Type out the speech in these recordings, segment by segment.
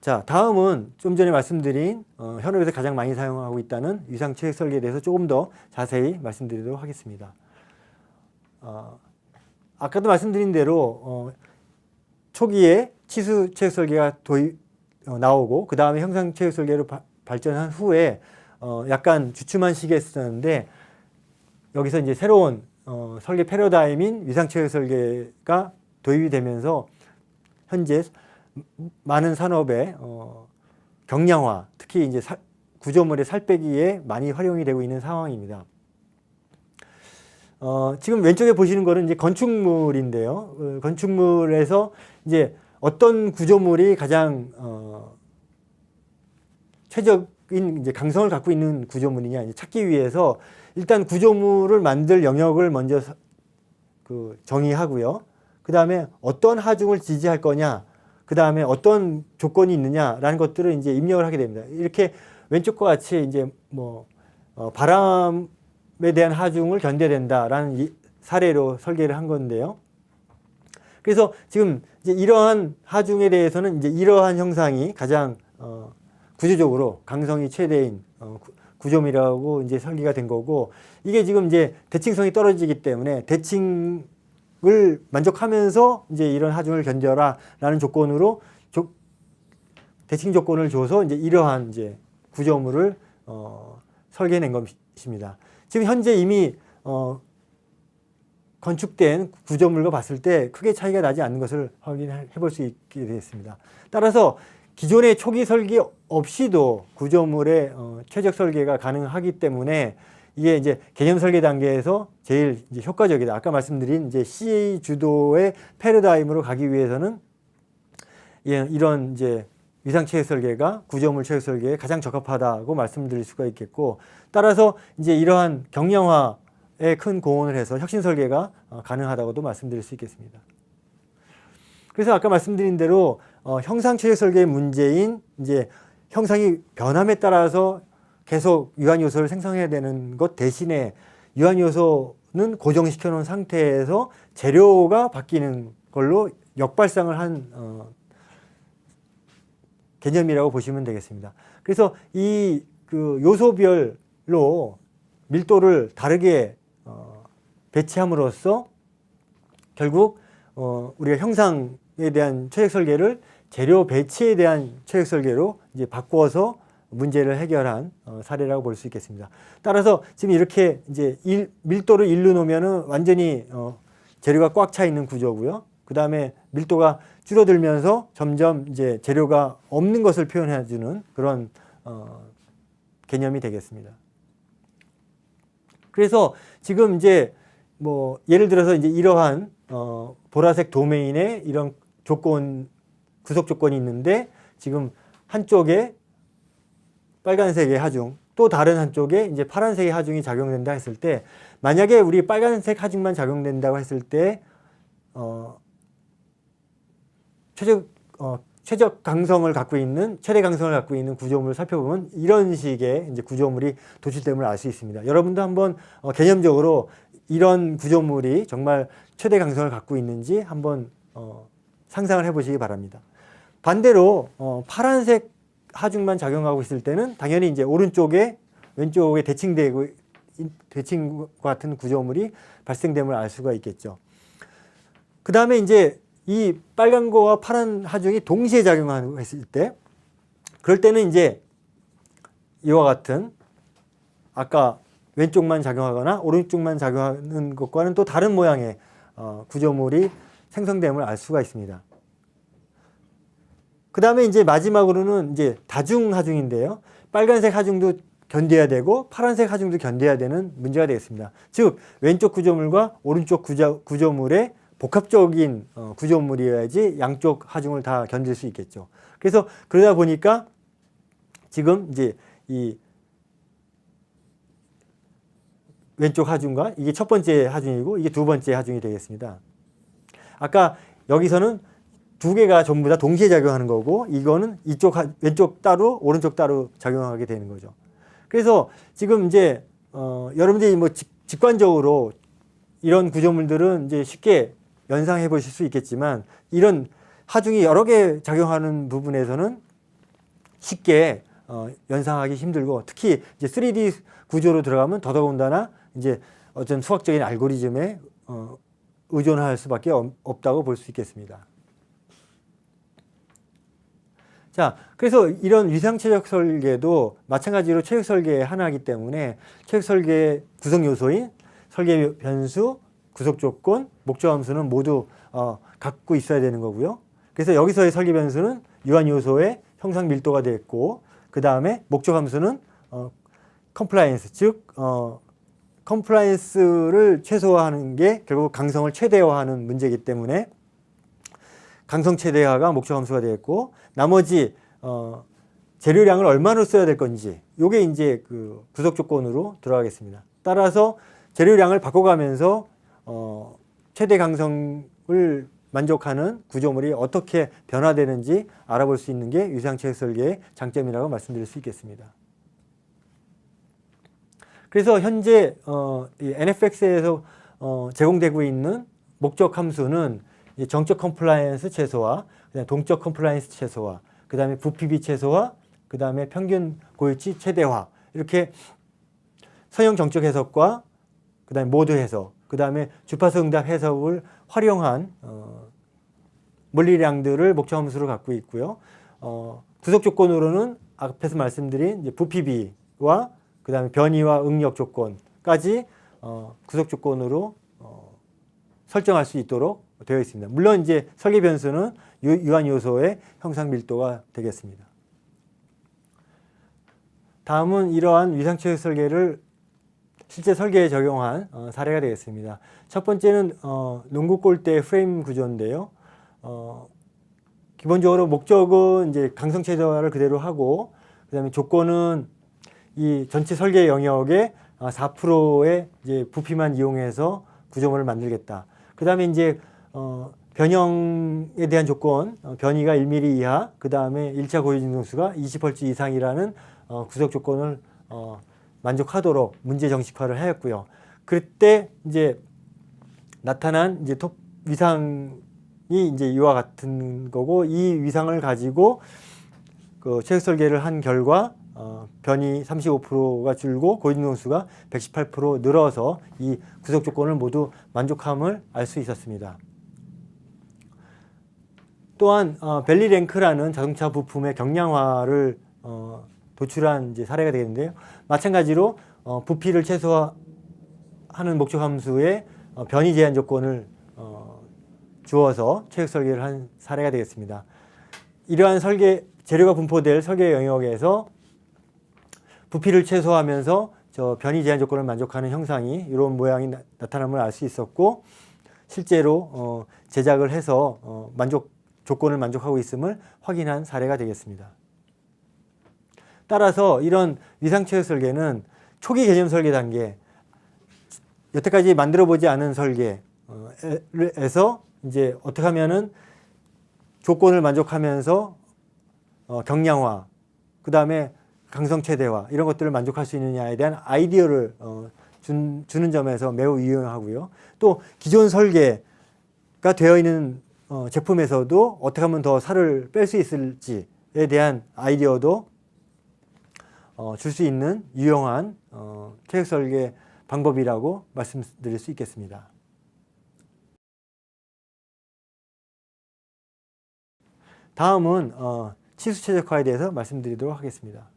자, 다음은 좀 전에 말씀드린 어, 현업에서 가장 많이 사용하고 있다는 위상 체액 설계에 대해서 조금 더 자세히 말씀드리도록 하겠습니다. 어, 아까도 말씀드린 대로 어, 초기에 치수 체액 설계가 도입 어, 나오고 그 다음에 형상 체액 설계로 바- 발전한 후에 어, 약간 주춤한 시기에 쓰는데 여기서 이제 새로운 어, 설계 패러다임인 위상 체액 설계가 도입이 되면서 현재 많은 산업의 어, 경량화, 특히 이제 사- 구조물의 살 빼기에 많이 활용이 되고 있는 상황입니다. 어, 지금 왼쪽에 보시는 거는 이제 건축물인데요. 어, 건축물에서 이제 어떤 구조물이 가장 어, 최적인 이제 강성을 갖고 있는 구조물이냐 이제 찾기 위해서 일단 구조물을 만들 영역을 먼저 서- 그 정의하고요. 그 다음에 어떤 하중을 지지할 거냐, 그 다음에 어떤 조건이 있느냐라는 것들을 이제 입력을 하게 됩니다. 이렇게 왼쪽과 같이 이제 뭐 어, 바람에 대한 하중을 견뎌야 된다라는 이 사례로 설계를 한 건데요. 그래서 지금 이제 이러한 하중에 대해서는 이제 이러한 형상이 가장 어, 구조적으로 강성이 최대인 어, 구- 구조물이라고 이제 설계가 된 거고 이게 지금 이제 대칭성이 떨어지기 때문에 대칭 을 만족하면서 이제 이런 하중을 견뎌라라는 조건으로 조- 대칭 조건을 줘서 이제 이러한 이제 구조물을 어, 설계해낸 것입니다. 지금 현재 이미 어, 건축된 구조물과 봤을 때 크게 차이가 나지 않는 것을 확인해 볼 수 있게 되었습니다. 따라서 기존의 초기 설계 없이도 구조물의 어, 최적 설계가 가능하기 때문에 이게 이제 개념 설계 단계에서 제일 이제 효과적이다. 아까 말씀드린 이제 C 주도의 패러다임으로 가기 위해서는 예, 이런 이제 위상 체계 설계가 구조물 체계 설계에 가장 적합하다고 말씀드릴 수가 있겠고 따라서 이제 이러한 경량화에 큰 공헌을 해서 혁신 설계가 어, 가능하다고도 말씀드릴 수 있겠습니다. 그래서 아까 말씀드린 대로 어, 형상 체계 설계의 문제인 이제 형상이 변함에 따라서 계속 유한 요소를 생성해야 되는 것 대신에 유한 요소는 고정시켜 놓은 상태에서 재료가 바뀌는 걸로 역발상을 한 어, 개념이라고 보시면 되겠습니다. 그래서 이 그 요소별로 밀도를 다르게 어, 배치함으로써 결국 어, 우리가 형상에 대한 최적 설계를 재료 배치에 대한 최적 설계로 이제 바꾸어서 문제를 해결한 어, 사례라고 볼 수 있겠습니다. 따라서 지금 이렇게 이제 일, 밀도를 일로 놓으면은 완전히 어, 재료가 꽉 차 있는 구조고요. 그 다음에 밀도가 줄어들면서 점점 이제 재료가 없는 것을 표현해주는 그런 어, 개념이 되겠습니다. 그래서 지금 이제 뭐 예를 들어서 이제 이러한 어, 보라색 도메인에 이런 조건 구속 조건이 있는데 지금 한쪽에 빨간색의 하중 또 다른 한쪽에 이제 파란색의 하중이 작용된다 했을 때 만약에 우리 빨간색 하중만 작용된다고 했을 때 어, 최적 어, 최적 강성을 갖고 있는 최대 강성을 갖고 있는 구조물을 살펴보면 이런 식의 이제 구조물이 도출됨을 알 수 있습니다. 여러분도 한번 어, 개념적으로 이런 구조물이 정말 최대 강성을 갖고 있는지 한번 어, 상상을 해보시기 바랍니다. 반대로 어, 파란색 하중만 작용하고 있을 때는 당연히 이제 오른쪽에 왼쪽에 대칭되고 대칭과 같은 구조물이 발생됨을 알 수가 있겠죠. 그 다음에 이제 이 빨간 거와 파란 하중이 동시에 작용하고 했을 때 그럴 때는 이제 이와 같은 아까 왼쪽만 작용하거나 오른쪽만 작용하는 것과는 또 다른 모양의 어, 구조물이 생성됨을 알 수가 있습니다. 그 다음에 이제 마지막으로는 이제 다중 하중인데요. 빨간색 하중도 견뎌야 되고 파란색 하중도 견뎌야 되는 문제가 되겠습니다. 즉 왼쪽 구조물과 오른쪽 구조, 구조물의 복합적인 어, 구조물이어야지 양쪽 하중을 다 견딜 수 있겠죠. 그래서 그러다 보니까 지금 이제 이 왼쪽 하중과 이게 첫 번째 하중이고 이게 두 번째 하중이 되겠습니다. 아까 여기서는 두 개가 전부 다 동시에 작용하는 거고 이거는 이쪽 하- 왼쪽 따로 오른쪽 따로 작용하게 되는 거죠. 그래서 지금 이제 어, 여러분들이 뭐 직, 직관적으로 이런 구조물들은 이제 쉽게 연상해 보실 수 있겠지만 이런 하중이 여러 개 작용하는 부분에서는 쉽게 어, 연상하기 힘들고 특히 이제 3D 구조로 들어가면 더더군다나 이제 어떤 수학적인 알고리즘에 어, 의존할 수밖에 없- 없다고 볼 수 있겠습니다. 자, 그래서 이런 위상체적 설계도 마찬가지로 체육 설계의 하나이기 때문에 체육 설계의 구성 요소인 설계 변수, 구속 조건, 목적 함수는 모두 어, 갖고 있어야 되는 거고요. 그래서 여기서의 설계 변수는 유한 요소의 형상 밀도가 되겠고, 그 다음에 목적 함수는 어, 컴플라이언스, 즉 어, 컴플라이언스를 최소화하는 게 결국 강성을 최대화하는 문제이기 때문에 강성 최대화가 목적 함수가 되겠고 나머지 어, 재료량을 얼마나 써야 될 건지 요게 이제 그 구속 조건으로 들어가겠습니다. 따라서 재료량을 바꿔가면서 어, 최대 강성을 만족하는 구조물이 어떻게 변화되는지 알아볼 수 있는 게 유상체육 설계의 장점이라고 말씀드릴 수 있겠습니다. 그래서 현재 어, 이 NFX에서 어, 제공되고 있는 목적 함수는 이 정적 컴플라이언스 최소화, 그다음에 동적 컴플라이언스 최소화, 그다음에 부피비 최소화, 그다음에 평균 고유치 최대화 이렇게 서형 정적 해석과 그다음에 모드 해석, 그다음에 주파수 응답 해석을 활용한 어, 물리량들을 목적 함수로 갖고 있고요. 어, 구속 조건으로는 앞에서 말씀드린 이제 부피비와 그다음에 변이와 응력 조건까지 어, 구속 조건으로 어, 설정할 수 있도록 되어 있습니다. 물론 이제 설계 변수는 유, 유한 요소의 형상 밀도가 되겠습니다. 다음은 이러한 위상체육 설계를 실제 설계에 적용한 어, 사례가 되겠습니다. 첫 번째는 어, 농구 골대 프레임 구조인데요. 어, 기본적으로 목적은 이제 강성 최대화를 그대로 하고 그다음에 조건은 이 전체 설계 영역의 4%의 이제 부피만 이용해서 구조물을 만들겠다. 그다음에 이제 어, 변형에 대한 조건, 어, 변이가 1mm 이하, 그 다음에 1차 고유 진동수가 20Hz 이상이라는 어, 구속 조건을 어, 만족하도록 문제 정식화를 하였고요. 그때 이제 나타난 이제 톱 위상이 이제 이와 같은 거고 이 위상을 가지고 그 체육 설계를 한 결과 어, 변이 35%가 줄고 고진동수가 118% 늘어서 이 구속 조건을 모두 만족함을 알 수 있었습니다. 또한 어, 벨리 랭크라는 자동차 부품의 경량화를 어, 도출한 이제 사례가 되겠는데요. 마찬가지로 어, 부피를 최소화하는 목적 함수에 어, 변이 제한 조건을 어, 주어서 체육 설계를 한 사례가 되겠습니다. 이러한 설계 재료가 분포될 설계 영역에서 부피를 최소화하면서 저 변이 제한 조건을 만족하는 형상이 이런 모양이 나, 타남을 알 수 있었고 실제로 어, 제작을 해서 어, 만족 조건을 만족하고 있음을 확인한 사례가 되겠습니다. 따라서 이런 위상체육 설계는 초기 개념 설계 단계 여태까지 만들어 보지 않은 설계에서 이제 어떻게 하면은 조건을 만족하면서 어, 경량화, 그 다음에 강성 최대화 이런 것들을 만족할 수 있느냐에 대한 아이디어를 어, 준, 주는 점에서 매우 유용하고요. 또 기존 설계가 되어 있는 어, 제품에서도 어떻게 하면 더 살을 뺄 수 있을지에 대한 아이디어도 어, 줄 수 있는 유용한 어, 체육 설계 방법이라고 말씀드릴 수 있겠습니다. 다음은 어, 치수 최적화에 대해서 말씀드리도록 하겠습니다.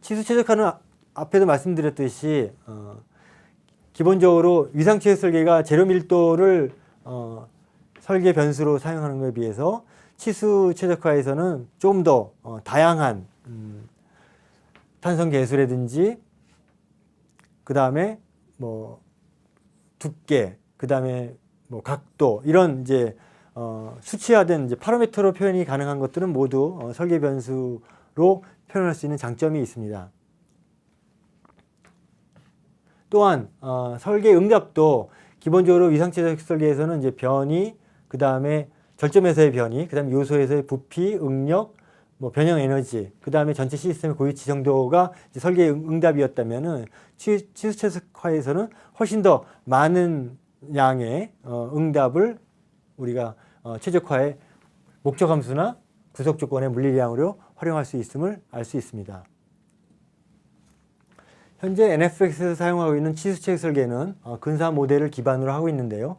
치수 최적화는 아- 앞에도 말씀드렸듯이 어, 기본적으로 위상 체육 설계가 재료 밀도를 어, 설계 변수로 사용하는 것에 비해서 치수 최적화에서는 조금 더 어, 다양한 음, 탄성 계수라든지 그 다음에 뭐 두께, 그 다음에 뭐 각도 이런 이제 어, 수치화된 이제 파라미터로 표현이 가능한 것들은 모두 어, 설계 변수로 표현할 수 있는 장점이 있습니다. 또한 어, 설계 응답도 기본적으로 위상체적 설계에서는 이제 변이, 그 다음에 절점에서의 변이, 그 다음에 요소에서의 부피, 응력, 뭐 변형 에너지, 그 다음에 전체 시스템의 고유치 정도가 이제 설계 응- 응답이었다면은 치- 치수 최적화에서는 훨씬 더 많은 양의 어, 응답을 우리가 어, 최적화의 목적 함수나 구속 조건의 물리량으로 활용할 수 있음을 알 수 있습니다. 현재 NFX에서 사용하고 있는 치수책 설계는 어, 근사 모델을 기반으로 하고 있는데요.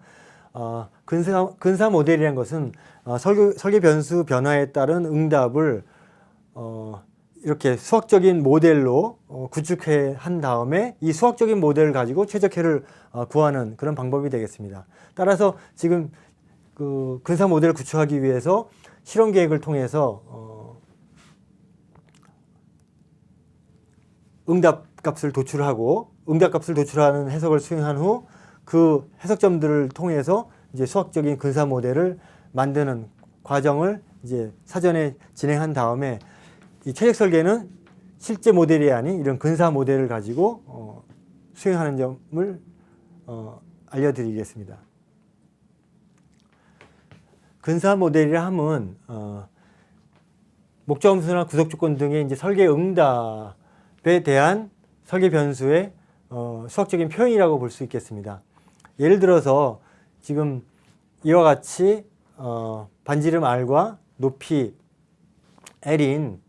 어, 근사, 근사 모델이라는 것은 어, 설계, 설계 변수 변화에 따른 응답을 어, 이렇게 수학적인 모델로 어, 구축해 한 다음에 이 수학적인 모델을 가지고 최적해를 어, 구하는 그런 방법이 되겠습니다. 따라서 지금 그 근사 모델을 구축하기 위해서 실험 계획을 통해서 어, 응답 값을 도출하고 응답 값을 도출하는 해석을 수행한 후 그 해석점들을 통해서 이제 수학적인 근사 모델을 만드는 과정을 이제 사전에 진행한 다음에 이 최적 설계는 실제 모델이 아닌 이런 근사 모델을 가지고 어, 수행하는 점을 어, 알려드리겠습니다. 근사 모델이라 함은 어, 목적 함수나 구속 조건 등의 이제 설계 응답에 대한 설계 변수의 어, 수학적인 표현이라고 볼 수 있겠습니다. 예를 들어서 지금 이와 같이 어, 반지름 r과 높이 l인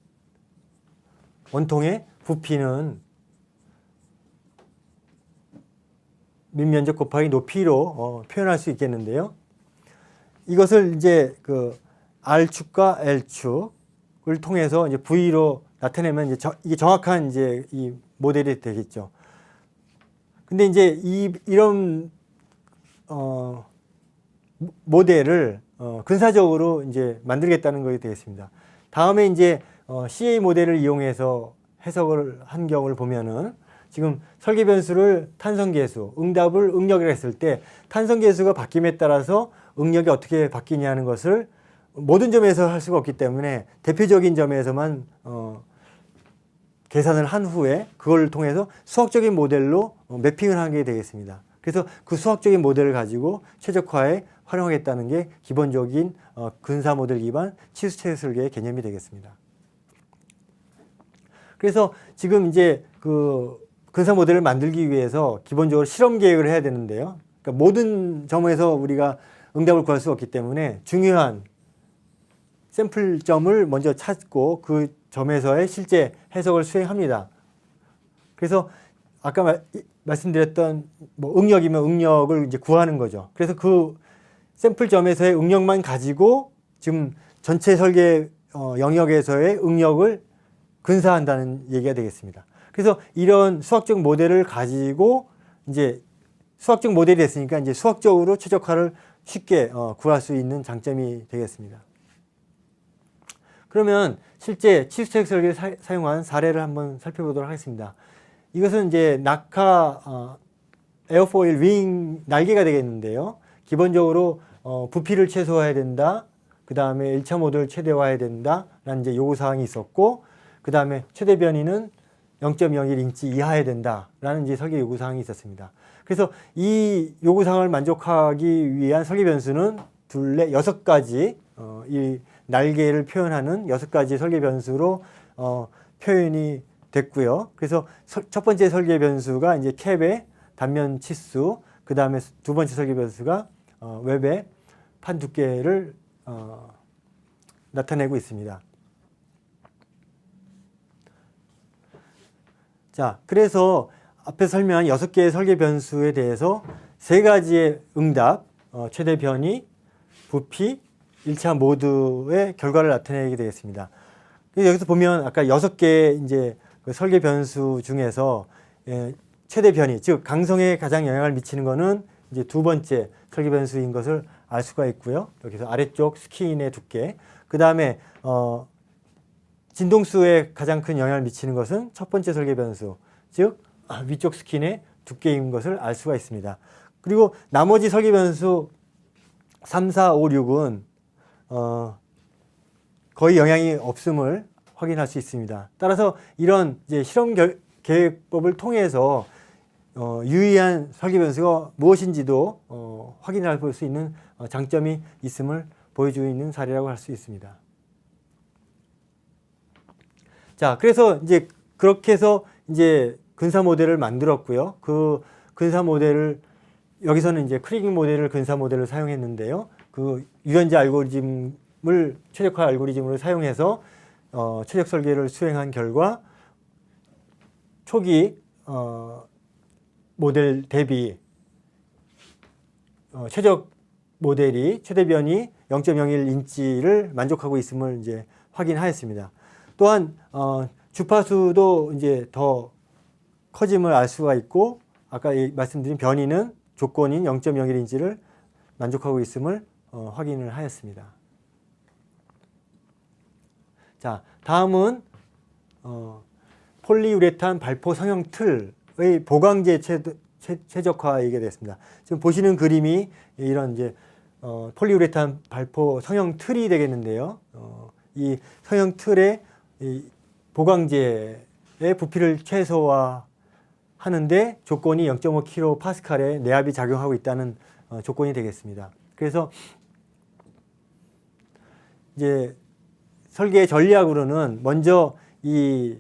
원통의 부피는 밑면적 곱하기 높이로 어, 표현할 수 있겠는데요. 이것을 이제 그 R축과 L축을 통해서 이제 V로 나타내면 이제 저, 이게 정확한 이제 이 모델이 되겠죠. 근데 이제 이 이런 어 모델을 어 근사적으로 이제 만들겠다는 것이 되겠습니다. 다음에 이제 어 CA 모델을 이용해서 해석을 한 경우를 보면은 지금 설계 변수를 탄성 계수, 응답을 응력이라 했을 때 탄성 계수가 바뀜에 따라서 응력이 어떻게 바뀌냐는 것을 모든 점에서 할 수가 없기 때문에 대표적인 점에서만 어, 계산을 한 후에 그걸 통해서 수학적인 모델로 어, 매핑을 하게 되겠습니다. 그래서 그 수학적인 모델을 가지고 최적화에 활용하겠다는 게 기본적인 어, 근사 모델 기반 치수체 설계의 개념이 되겠습니다. 그래서 지금 이제 그 근사 모델을 만들기 위해서 기본적으로 실험 계획을 해야 되는데요. 그러니까 모든 점에서 우리가 응답을 구할 수 없기 때문에 중요한 샘플점을 먼저 찾고 그 점에서의 실제 해석을 수행합니다. 그래서 아까 말, 말씀드렸던 뭐 응력이면 응력을 이제 구하는 거죠. 그래서 그 샘플점에서의 응력만 가지고 지금 전체 설계 어, 영역에서의 응력을 근사한다는 얘기가 되겠습니다. 그래서 이런 수학적 모델을 가지고 이제 수학적 모델이 됐으니까 이제 수학적으로 최적화를 쉽게 어, 구할 수 있는 장점이 되겠습니다. 그러면 실제 치수책 설계를 사, 사용한 사례를 한번 살펴보도록 하겠습니다. 이것은 이제 낙하 어, 에어포일 윙 날개가 되겠는데요. 기본적으로 어, 부피를 최소화해야 된다. 그 다음에 1차 모드를 최대화해야 된다. 라는 이제 요구사항이 있었고, 그 다음에 최대 변이는 0.01인치 이하해야 된다. 라는 이제 설계 요구사항이 있었습니다. 그래서 이 요구사항을 만족하기 위한 설계 변수는 둘레 여섯 가지, 어, 이 날개를 표현하는 여섯 가지 설계 변수로 어, 표현이 됐고요. 그래서 서, 첫 번째 설계 변수가 이제 캡의 단면 치수, 그 다음에 두 번째 설계 변수가 어, 웹의 판 두께를 어, 나타내고 있습니다. 자, 그래서 앞에 설명한 여섯 개의 설계 변수에 대해서 세 가지의 응답, 어, 최대 변이, 부피, 1차 모드의 결과를 나타내게 되겠습니다. 여기서 보면 아까 여섯 개의 이제 그 설계 변수 중에서 예, 최대 변이, 즉 강성에 가장 영향을 미치는 것은 이제 두 번째 설계 변수인 것을 알 수가 있고요. 여기서 아래쪽 스킨의 두께, 그 다음에 어, 진동수에 가장 큰 영향을 미치는 것은 첫 번째 설계 변수, 즉 위쪽 스킨의 두께인 것을 알 수가 있습니다. 그리고 나머지 설계 변수 3, 4, 5, 6은 어, 거의 영향이 없음을 확인할 수 있습니다. 따라서 이런 이제 실험 결, 계획법을 통해서 어, 유의한 설계 변수가 무엇인지도 어, 확인할 수 있는 어, 장점이 있음을 보여주고 있는 사례라고 할 수 있습니다. 자, 그래서 이제 그렇게 해서 이제 근사 모델을 만들었고요. 그 근사 모델을 여기서는 이제 크리깅 모델을 근사 모델을 사용했는데요. 그 유연자 알고리즘을 최적화 알고리즘으로 사용해서 어, 최적 설계를 수행한 결과 초기 어, 모델 대비 어, 최적 모델이 최대 변이 0.01 인치를 만족하고 있음을 이제 확인하였습니다. 또한 어, 주파수도 이제 더 커짐을 알 수가 있고 아까 이- 말씀드린 변이는 조건인 0.01인치를 만족하고 있음을 어, 확인을 하였습니다. 자, 다음은 어, 폴리우레탄 발포 성형 틀의 보강제 최, 최, 최적화 얘기가 되겠습니다. 지금 보시는 그림이 이런 이제 어, 폴리우레탄 발포 성형 틀이 되겠는데요. 어, 이 성형 틀의 이 보강제의 부피를 최소화 하는데 조건이 0.5kPa의 내압이 작용하고 있다는 어, 조건이 되겠습니다. 그래서 이제 설계 전략으로는 먼저 이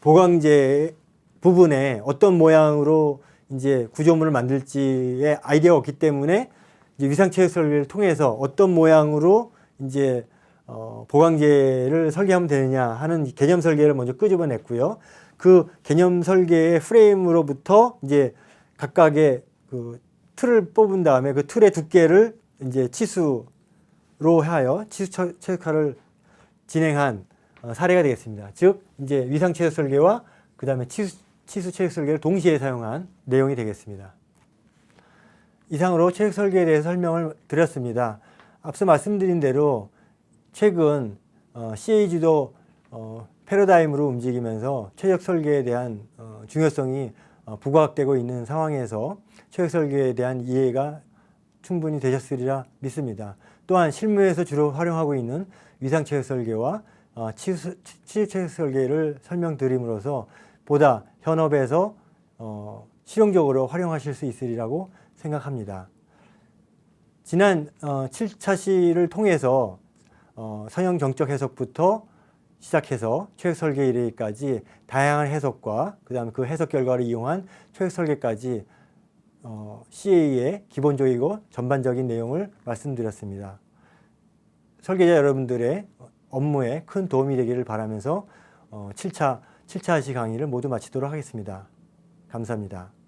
보강제 부분에 어떤 모양으로 이제 구조물을 만들지의 아이디어가 없기 때문에 이제 위상체육 설계를 통해서 어떤 모양으로 이제 어, 보강제를 설계하면 되느냐 하는 개념 설계를 먼저 끄집어냈고요. 그 개념 설계의 프레임으로부터 이제 각각의 그 틀을 뽑은 다음에 그 틀의 두께를 이제 치수 로 하여 치수 처- 체육화를 진행한 어, 사례가 되겠습니다. 즉 이제 위상 체육 설계와 그 다음에 치수, 치수 체육 설계를 동시에 사용한 내용이 되겠습니다. 이상으로 체육 설계에 대해서 설명을 드렸습니다. 앞서 말씀드린 대로 최근 어, CAG도 어, 패러다임으로 움직이면서 체육 설계에 대한 어, 중요성이 어, 부각되고 있는 상황에서 체육 설계에 대한 이해가 충분히 되셨으리라 믿습니다. 또한 실무에서 주로 활용하고 있는 위상 체육 설계와 어, 치수, 치유 체육 설계를 설명드림으로써 보다 현업에서 어, 실용적으로 활용하실 수 있으리라고 생각합니다. 지난 어, 7차 시를 통해서 어, 성형 정적 해석부터 시작해서 체육 설계 이르기까지 다양한 해석과 그다음에 그 해석 결과를 이용한 체육 설계까지 어, CA의 기본적이고 전반적인 내용을 말씀드렸습니다. 설계자 여러분들의 업무에 큰 도움이 되기를 바라면서 어, 7차 7차 시 강의를 모두 마치도록 하겠습니다. 감사합니다.